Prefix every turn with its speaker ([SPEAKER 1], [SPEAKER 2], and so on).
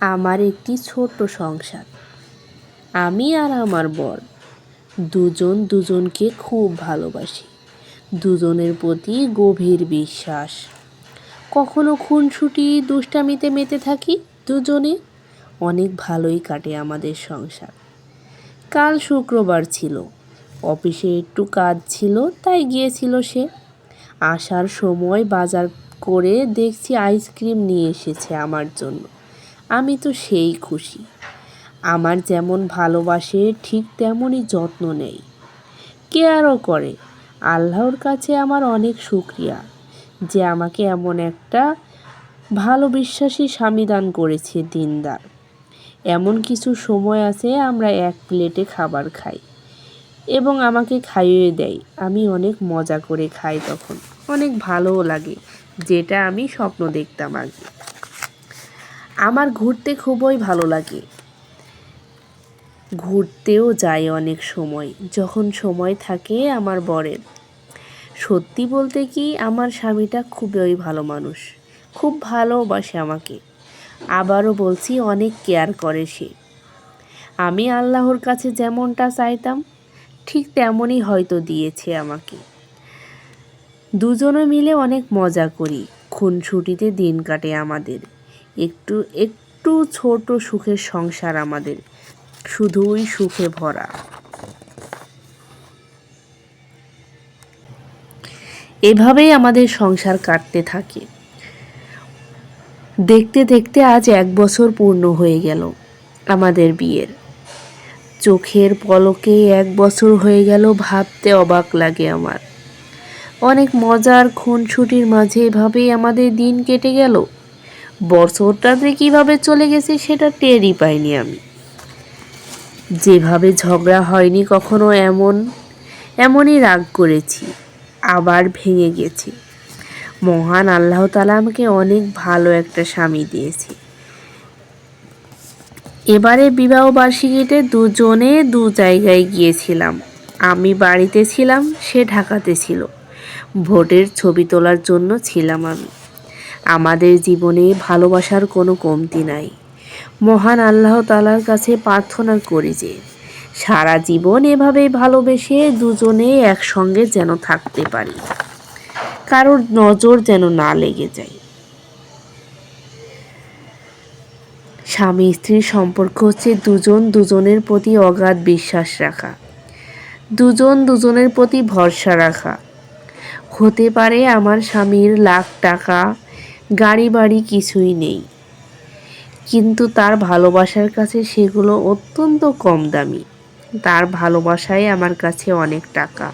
[SPEAKER 1] আমার একটি ছোট্ট সংসার। আমি আর আমার বর, দুজন দুজনকে খুব ভালোবাসি। দুজনের প্রতি গভীর বিশ্বাস। কখনো খুনসুটি, দুষ্টামিতে মেতে থাকি দুজনে। অনেক ভালোই কাটে আমাদের সংসার। কাল শুক্রবার ছিল। অফিসে একটু কাজ ছিল, তাই গিয়েছিল সে। আসার সময় বাজার করে দেখছি আইসক্রিম নিয়ে এসেছে আমার জন্য। আমি তো সেই খুশি। আমার যেমন ভালোবাসে, ঠিক তেমনই যত্ন নেই। কেয়ারও করে। আল্লাহর কাছে আমার অনেক শুক্রিয়া যে আমাকে এমন একটা ভালো বিশ্বাসী স্বামী দান করেছে দিনদার। এমন কিছু সময় আছে আমরা এক প্লেটে খাবার খাই এবং আমাকে খাইয়ে দেয়। আমি অনেক মজা করে খাই তখন। অনেক ভালোও লাগে, যেটা আমি স্বপ্ন দেখতাম আগে। আমার ঘুরতে খুবই ভালো লাগে। ঘুরতেও যাই অনেক সময়, যখন সময় থাকে আমার বরের। সত্যি বলতে কি, আমার স্বামীটা খুবই ভালো মানুষ, খুব ভালোবাসে আমাকে। আবারও বলছি, অনেক কেয়ার করে সে। আমি আল্লাহর কাছে যেমনটা চাইতাম, ঠিক তেমনই হয়তো দিয়েছে আমাকে। দুজনে মিলে অনেক মজা করি, খুনসুটিতে দিন কাটে আমাদের। একটু একটু ছোট সুখের সংসার আমাদের। শুধুই সুখে ভরা। এভাবেই আমাদের সংসার কাটতে থাকে। দেখতে দেখতে আজ এক বছর পূর্ণ হয়ে গেল আমাদের বিয়ের। চোখের পলকে এক বছর হয়ে গেল ভাবতে অবাক লাগে আমার। অনেক মজার খুনছুটির মাঝে এভাবেই আমাদের দিন কেটে গেল। বছরটাতে কীভাবে চলে গেছে সেটা টেরই পাইনি আমি। যেভাবে ঝগড়া হয়নি কখনো এমন, এমনই রাগ করেছি, আবার ভেঙে গেছি। মহান আল্লাহ তালা আমাকে অনেক ভালো একটা স্বামী দিয়েছে। এবারে বিবাহ বার্ষিকীতে দুজনে দু জায়গায় গিয়েছিলাম। আমি বাড়িতে ছিলাম, সে ঢাকাতে ছিল। ভোটের ছবি তোলার জন্য ছিলাম আমি। আমাদের জীবনে ভালোবাসার কোনো কমতি নাই। মহান আল্লাহ তালার কাছে প্রার্থনা করি যে, সারা জীবন এভাবেই ভালোবেসে দুজনে একসঙ্গে যেন থাকতে পারি। কারোর নজর যেন না লেগে যায়। স্বামী স্ত্রীর সম্পর্ক হচ্ছে দুজন দুজনের প্রতি অগাধ বিশ্বাস রাখা। দুজন দুজনের প্রতি ভরসা রাখা। হতে পারে আমার স্বামীর লাখ টাকা গাড়ি বাড়ি কিছুই নেই। কিন্তু তার ভালোবাসার কাছে সেগুলো অত্যন্ত কম দামি। তার ভালোবাসাই আমার কাছে অনেক টাকা।